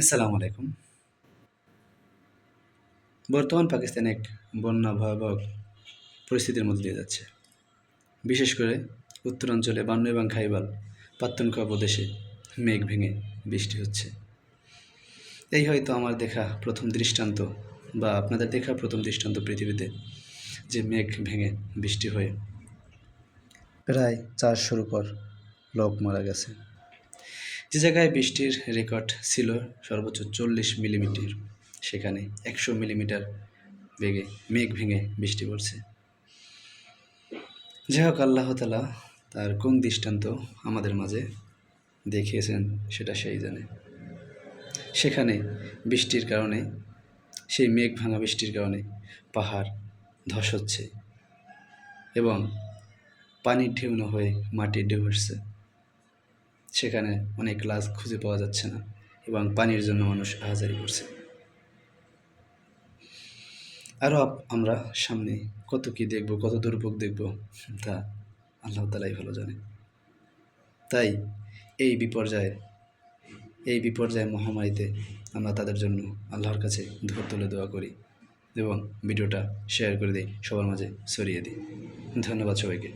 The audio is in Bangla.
আসসালামু আলাইকুম। বর্তমান পাকিস্তান এক বন্যা ভয়াবহ পরিস্থিতির মধ্যে দিয়ে যাচ্ছে। বিশেষ করে উত্তরাঞ্চলে বান্ন এবং খাইবাল পাত্তনখোয়া প্রদেশে মেঘ ভেঙে বৃষ্টি হচ্ছে। এই হয়তো আমার দেখা প্রথম দৃষ্টান্ত বা আপনাদের দেখা প্রথম দৃষ্টান্ত পৃথিবীতে যে মেঘ ভেঙে বৃষ্টি হয়ে প্রায় চারশোর উপর লোক মারা গেছে। যে জায়গায় বৃষ্টির রেকর্ড ছিল সর্বোচ্চ চল্লিশ মিলিমিটার। সেখানে একশো মিলিমিটার বেগে মেঘ ভেঙে বৃষ্টি পড়ছে। যাই হোক, আল্লাহ তালা তার কোন দৃষ্টান্ত আমাদের মাঝে দেখিয়েছেন সেটা সেই জানে। সেখানে বৃষ্টির কারণে, সেই মেঘ ভাঙা বৃষ্টির কারণে পাহাড় ধস হচ্ছে এবং পানির ঢেউ না হয়ে মাটির ঢেউ আসছে সেখানে অনেক লাশ খুঁজে পাওয়া যাচ্ছে না এবং পানির জন্য মানুষ আহাজারি করছে। আরও আমরা সামনে কত কি দেখব, কত দুর্ভোগ দেখব, তা আল্লাহ তালাই ভালো জানে তাই এই বিপর্যয়ে, এই বিপর্যয় মহামারীতে আমরা তাদের জন্য আল্লাহর কাছে ধর তুলে দোয়া করি এবং ভিডিওটা শেয়ার করে দিই, সবার মাঝে ছড়িয়ে দিই। ধন্যবাদ সবাইকে।